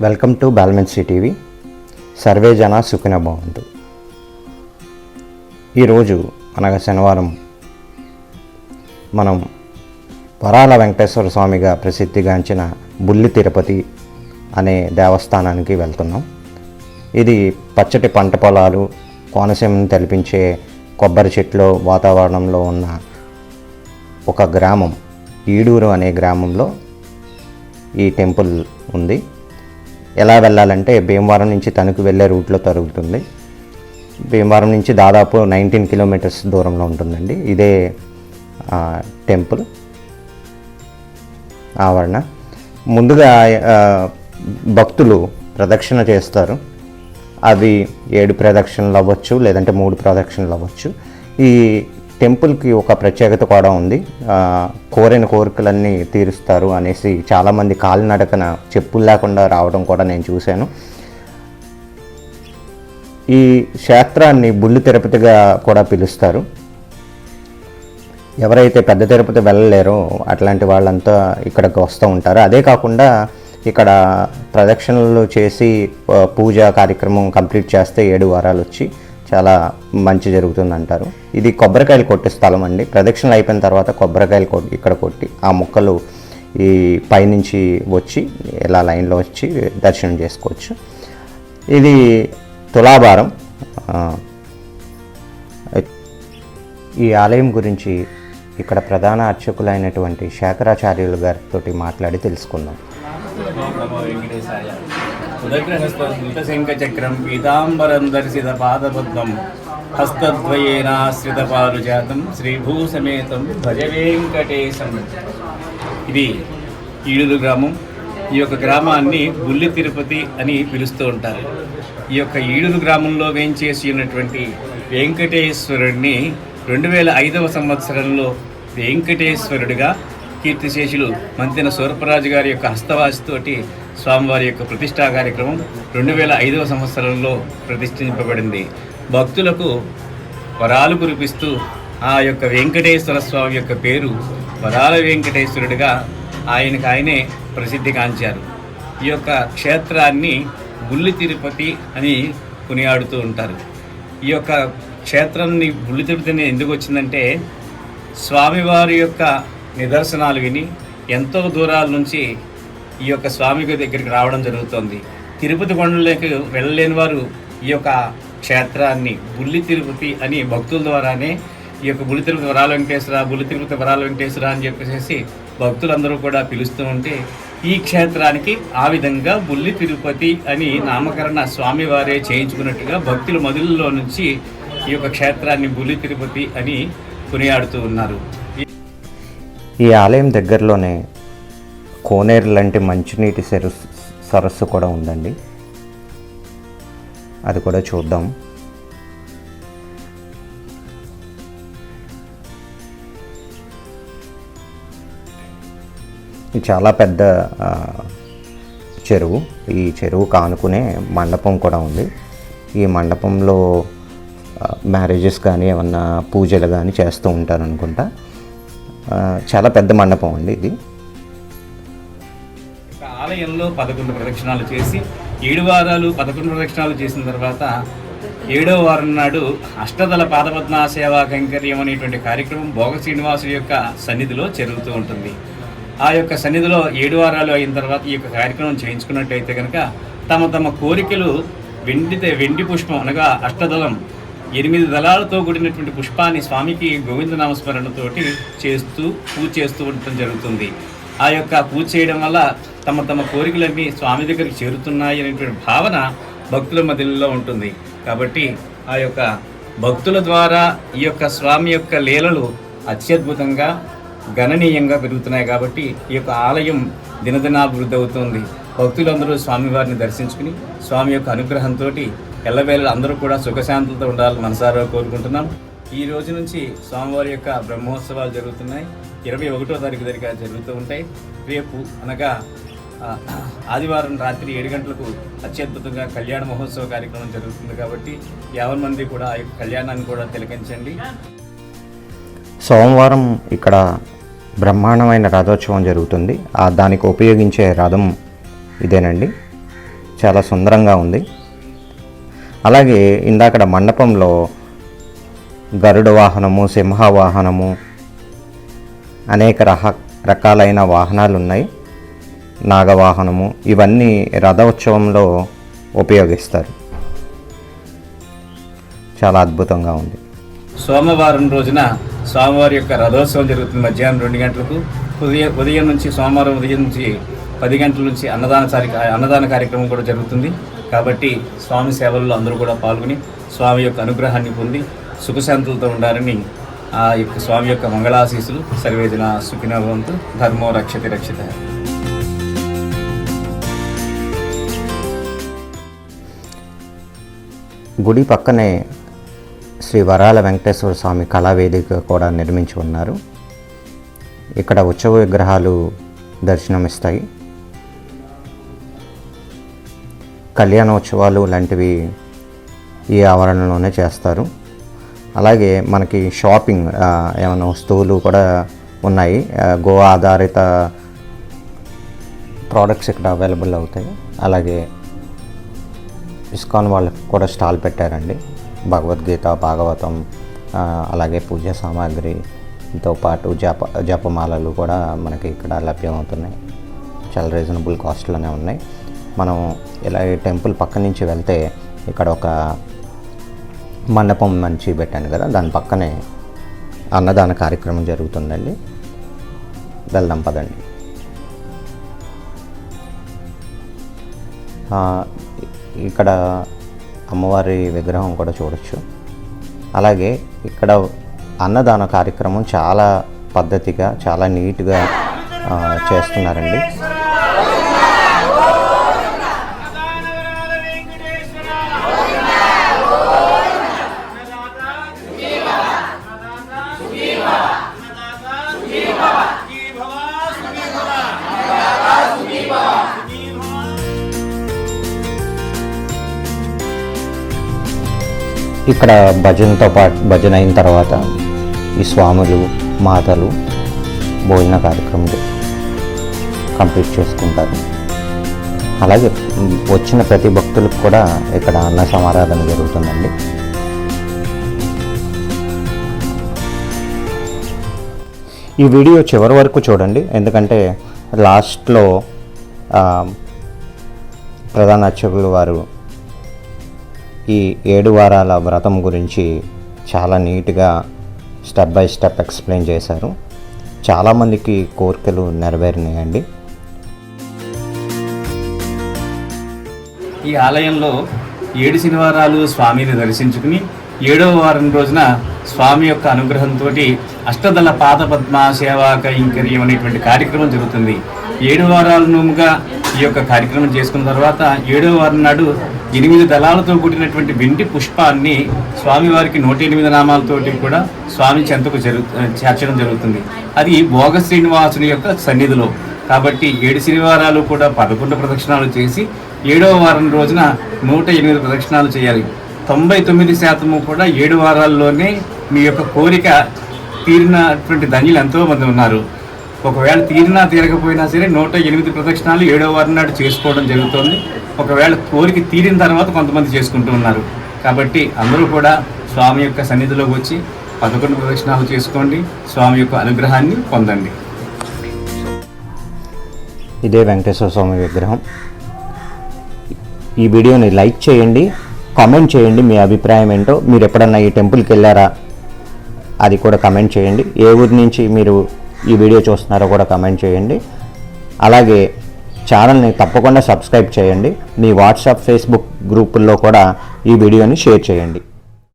Welcome to బాల్మెన్సీ TV. సర్వే జన సుఖిన భవంతు. ఈరోజు అనగా శనివారం మనం వరాల వెంకటేశ్వర స్వామిగా ప్రసిద్ధిగాంచిన బుల్లి తిరుపతి అనే దేవస్థానానికి వెళ్తున్నాం. ఇది పచ్చటి పంట పొలాలు కోనసీమను తెలిపించే కొబ్బరి చెట్లు వాతావరణంలో ఉన్న ఒక గ్రామం ఈడూరు అనే గ్రామంలో ఈ టెంపుల్ ఉంది. ఎలా వెళ్ళాలంటే భీమవరం నుంచి తణుకు వెళ్ళే రూట్లో తరుగుతుంది. భీమవరం నుంచి దాదాపు నైన్టీన్ కిలోమీటర్స్ దూరంలో ఉంటుందండి. ఇదే టెంపుల్. ఆవరణ. ముందుగా భక్తులు ప్రదక్షిణ చేస్తారు. అవి ఏడు ప్రదక్షిణలు అవ్వచ్చు లేదంటే మూడు ప్రదక్షిణలు అవ్వచ్చు. ఈ టెంపుల్కి ఒక ప్రత్యేకత కూడా ఉంది. కోరిన కోరికలన్నీ తీరుస్తారు అనేసి చాలామంది కాలినడకన చెప్పులు లేకుండా రావడం కూడా నేను చూశాను. ఈ క్షేత్రాన్ని బుల్లి తిరుపతిగా కూడా పిలుస్తారు. ఎవరైతే పెద్ద తిరుపతి వెళ్ళలేరో అట్లాంటి వాళ్ళంతా ఇక్కడికి వస్తూ ఉంటారు. అదే కాకుండా ఇక్కడ ప్రదక్షిణలు చేసి పూజా కార్యక్రమం కంప్లీట్ చేస్తే ఏడు వారాలు వచ్చి చాలా మంచి జరుగుతుంది అంటారు ఇది కొబ్బరికాయలు కొట్టే స్థలం అండి. ప్రదక్షిణలు అయిపోయిన తర్వాత కొబ్బరికాయలు కొట్టి ఇక్కడ కొట్టి ఆ మొక్కలు ఈ పైనుంచి వచ్చి ఇలా లైన్లో వచ్చి దర్శనం చేసుకోవచ్చు. ఇది తులాభారం. ఈ ఆలయం గురించి ఇక్కడ ప్రధాన అర్చకులైనటువంటి శేఖరాచార్యులు గారితో మాట్లాడి తెలుసుకుందాం. నమో వెంకటేశాయ ఉదగ్రహస్తం పీతాంబరం దర్శిత పాదపద్మం హస్తద్వయేనాశ్రిత పారుజాతం శ్రీభూసమేతం భజ వెంకటేశం ఇది ఈడులు గ్రామం. ఈ యొక్క గ్రామాన్ని బుల్లి తిరుపతి అని పిలుస్తూ ఉంటారు. ఈ యొక్క ఈడులు గ్రామంలో వేంచేసి ఉన్నటువంటి వెంకటేశ్వరుడిని రెండు వేల ఐదవ సంవత్సరంలో వెంకటేశ్వరుడిగా కీర్తిశేషులు మంతిన సూరపరాజు గారి యొక్క హస్తవాసితోటి స్వామివారి యొక్క ప్రతిష్టా కార్యక్రమం రెండు వేల ఐదవ సంవత్సరంలో ప్రతిష్ఠింపబడింది. భక్తులకు వరాలు కురిపిస్తూ ఆ యొక్క వెంకటేశ్వర స్వామి యొక్క పేరు వరాల వెంకటేశ్వరుడిగా ఆయనకు ఆయనే ప్రసిద్ధిగాంచారు ఈ యొక్క క్షేత్రాన్ని బుల్లి తిరుపతి అని కొనియాడుతూ ఉంటారు. ఈ యొక్క క్షేత్రాన్ని బుల్లి తిరుపతిని ఎందుకు వచ్చిందంటే స్వామివారి యొక్క నిదర్శనాలు విని ఎంతో దూరాల నుంచి ఈ యొక్క స్వామికి దగ్గరికి రావడం జరుగుతోంది. తిరుపతి కొండలోకి వెళ్ళలేని వారు ఈ యొక్క క్షేత్రాన్ని బుల్లి తిరుపతి అని భక్తుల ద్వారానే ఈ యొక్క బుల్లి తిరుపతి వరాల వెంకటేశ్వర బుల్లి తిరుపతి వరాల వెంకటేశ్వర అని చెప్పేసి భక్తులందరూ కూడా పిలుస్తూ ఉంటే ఈ క్షేత్రానికి ఆ విధంగా బుల్లి తిరుపతి అని నామకరణ స్వామివారే చేయించుకున్నట్టుగా భక్తుల మదులలో నుంచి ఈ యొక్క క్షేత్రాన్ని బుల్లి తిరుపతి అని కొనియాడుతూ ఉన్నారు. ఈ ఆలయం దగ్గరలోనే కోనేరు లాంటి మంచినీటి సరస్సు సరస్సు కూడా ఉందండి. అది కూడా చూద్దాం. ఇది చాలా పెద్ద చెరువు. ఈ చెరువు కానుకునే మండపం కూడా ఉంది. ఈ మండపంలో మ్యారేజెస్ కానీ ఏమన్నా పూజలు కానీ చేస్తూ ఉంటారు అనుకుంటా చాలా పెద్ద మండపం అండి ఇది. ఒక ఆలయంలో పదకొండు ప్రదక్షిణాలు చేసి ఏడు వారాలు పదకొండు ప్రదక్షిణాలు చేసిన తర్వాత ఏడో వారం నాడు అష్టదళ పాదపద్మ సేవా కైంకర్యం అనేటువంటి కార్యక్రమం భోగ శ్రీనివాసు యొక్క సన్నిధిలో జరుగుతూ ఉంటుంది. ఆ యొక్క సన్నిధిలో ఏడు వారాలు అయిన తర్వాత ఈ యొక్క కార్యక్రమం చేయించుకున్నట్టయితే కనుక తమ తమ కోరికలు వెండితే వెండి పుష్పం అనగా అష్టదళం ఎనిమిది దళాలతో కూడినటువంటి పుష్పాన్ని స్వామికి గోవింద నామస్మరణతోటి చేస్తూ పూజ చేస్తూ ఉండటం జరుగుతుంది. ఆ యొక్క పూజ చేయడం వల్ల తమ తమ కోరికలన్నీ స్వామి దగ్గరికి చేరుతున్నాయి అనేటువంటి భావన భక్తుల మధ్యలో ఉంటుంది. కాబట్టి ఆ యొక్క భక్తుల ద్వారా ఈ యొక్క స్వామి యొక్క లీలలు అత్యద్భుతంగా గణనీయంగా పెరుగుతున్నాయి కాబట్టి ఈ యొక్క ఆలయం దినదినాభివృద్ధి అవుతుంది. భక్తులందరూ స్వామివారిని దర్శించుకుని స్వామి యొక్క అనుగ్రహంతో ఎల్లవేళలు అందరూ కూడా సుఖశాంతులతో ఉండాలని మనసారా కోరుకుంటున్నాం. ఈ రోజు నుంచి స్వామివారి యొక్క బ్రహ్మోత్సవాలు జరుగుతున్నాయి. ఇరవై ఒకటో తారీఖు దగ్గర జరుగుతూ ఉంటాయి. రేపు అనగా ఆదివారం రాత్రి ఏడు గంటలకు అత్యద్భుతంగా కళ్యాణ మహోత్సవ కార్యక్రమం జరుగుతుంది కాబట్టి యావన్ మంది కూడా ఆ కళ్యాణాన్ని కూడా తిలకించండి. సోమవారం ఇక్కడ బ్రహ్మాండమైన రథోత్సవం జరుగుతుంది. ఆ దానికి ఉపయోగించే రథం ఇదేనండి. చాలా సుందరంగా ఉంది. అలాగే ఇందాకడ మండపంలో గరుడ వాహనము సింహ వాహనము అనేక రహ రకాలైన వాహనాలు ఉన్నాయి నాగవాహనము ఇవన్నీ రథోత్సవంలో ఉపయోగిస్తారు. చాలా అద్భుతంగా ఉంది. సోమవారం రోజున స్వామివారి యొక్క రథోత్సవం జరుగుతుంది మధ్యాహ్నం రెండు గంటలకు. ఉదయం ఉదయం నుంచి సోమవారం ఉదయం నుంచి పది గంటల నుంచి అన్నదాన అన్నదాన కార్యక్రమం కూడా జరుగుతుంది. కాబట్టి స్వామి సేవల్లో అందరూ కూడా పాల్గొని స్వామి యొక్క అనుగ్రహాన్ని పొంది సుఖశాంతులతో ఉండాలని ఆ యొక్క స్వామి యొక్క మంగళాశీసులు సర్వేజన సుఖినవంతు ధర్మో రక్షతి రక్షిత. గుడి పక్కనే శ్రీ వరాల వెంకటేశ్వర స్వామి కళావేదిక కూడా నిర్మించి ఉన్నారు. ఇక్కడ ఉత్సవ విగ్రహాలు దర్శనమిస్తాయి. కళ్యాణోత్సవాలు లాంటివి ఈ ఆవరణలోనే చేస్తారు. అలాగే మనకి షాపింగ్ ఏమైనా వస్తువులు కూడా ఉన్నాయి. గో ఆధారిత ప్రోడక్ట్స్ ఇక్కడ అవైలబుల్ అవుతాయి. అలాగే ఇస్కాన్ వాళ్ళకి కూడా స్టాల్ పెట్టారండి. భగవద్గీత భాగవతం అలాగే పూజ సామాగ్రితో పాటు జప జపమాలలు కూడా మనకి ఇక్కడ లభ్యమవుతున్నాయి. చాలా రీజనబుల్ కాస్ట్లోనే ఉన్నాయి. మనం ఇలా ఈ టెంపుల్ పక్క నుంచి వెళ్తే ఇక్కడ ఒక మండపం మంచి పెట్టాను కదా దాని పక్కనే అన్నదాన కార్యక్రమం జరుగుతుందండి. వెళ్దాం పదండి. ఇక్కడ అమ్మవారి విగ్రహం కూడా చూడొచ్చు. అలాగే ఇక్కడ అన్నదాన కార్యక్రమం చాలా పద్ధతిగా చాలా నీట్గా చేస్తున్నారండి. ఇక్కడ భజనతో పాటు భజన అయిన తర్వాత ఈ స్వాములు మాతలు భోజన కార్యక్రమం కంప్లీట్ చేసుకుంటారు. అలాగే వచ్చిన ప్రతి భక్తులకు కూడా ఇక్కడ అన్న సమారాధన జరుగుతుందండి. ఈ వీడియో చివరి వరకు చూడండి. ఎందుకంటే లాస్ట్లో ప్రధాన అర్చకులు వారు ఈ ఏడు వారాల వ్రతం గురించి చాలా నీట్గా స్టెప్ బై స్టెప్ ఎక్స్ప్లెయిన్ చేశారు. చాలామందికి కోరికలు నెరవేరినాయండి. ఈ ఆలయంలో ఏడు శనివారాలు స్వామిని దర్శించుకుని ఏడవ వారం రోజున స్వామి యొక్క అనుగ్రహంతో అష్టదళ పాద పద్మ సేవా కైంకర్యం అనేటువంటి కార్యక్రమం జరుగుతుంది. ఏడు వారాలుగా ఈ యొక్క కార్యక్రమం చేసుకున్న తర్వాత ఏడవ వారం నాడు ఎనిమిది దళాలతో కూడినటువంటి వెండి పుష్పాన్ని స్వామివారికి నూట ఎనిమిది నామాలతోటి కూడా స్వామి చెంతకు జరుగు చేర్చడం జరుగుతుంది. అది భోగ శ్రీనివాసుని యొక్క సన్నిధిలో. కాబట్టి ఏడు శనివారాలు కూడా పదకొండు ప్రదక్షిణాలు చేసి ఏడవ వారం రోజున నూట ఎనిమిది ప్రదక్షిణాలు చేయాలి. తొంభై తొమ్మిది శాతము కూడా ఏడు వారాల్లోనే మీ యొక్క కోరిక తీరినటువంటి ధన్యులు ఎంతోమంది ఉన్నారు. ఒకవేళ తీరినా తీరకపోయినా సరే నూట ఎనిమిది ప్రదక్షిణాలు ఏడవ వారం నాడు చేసుకోవడం జరుగుతుంది. ఒకవేళ కోరిక తీరిన తర్వాత కొంతమంది చేసుకుంటూ ఉన్నారు. కాబట్టి అందరూ కూడా స్వామి యొక్క సన్నిధిలోకి వచ్చి పదకొండు ప్రదక్షిణాలు చేసుకోండి స్వామి యొక్క అనుగ్రహాన్ని పొందండి. ఇదే వెంకటేశ్వర స్వామి విగ్రహం. ఈ వీడియోని లైక్ చేయండి కామెంట్ చేయండి మీ అభిప్రాయం ఏంటో. మీరు ఎప్పుడన్నా ఈ టెంపుల్కి వెళ్ళారా? అది కూడా కమెంట్ చేయండి. ఏ ఊరి నుంచి మీరు ఈ వీడియో చూస్తున్నారో కూడా కమెంట్ చేయండి. అలాగే ఛానల్ని తప్పకుండా సబ్స్క్రైబ్ చేయండి. మీ వాట్సాప్ ఫేస్బుక్ గ్రూపుల్లో కూడా ఈ వీడియోని షేర్ చేయండి.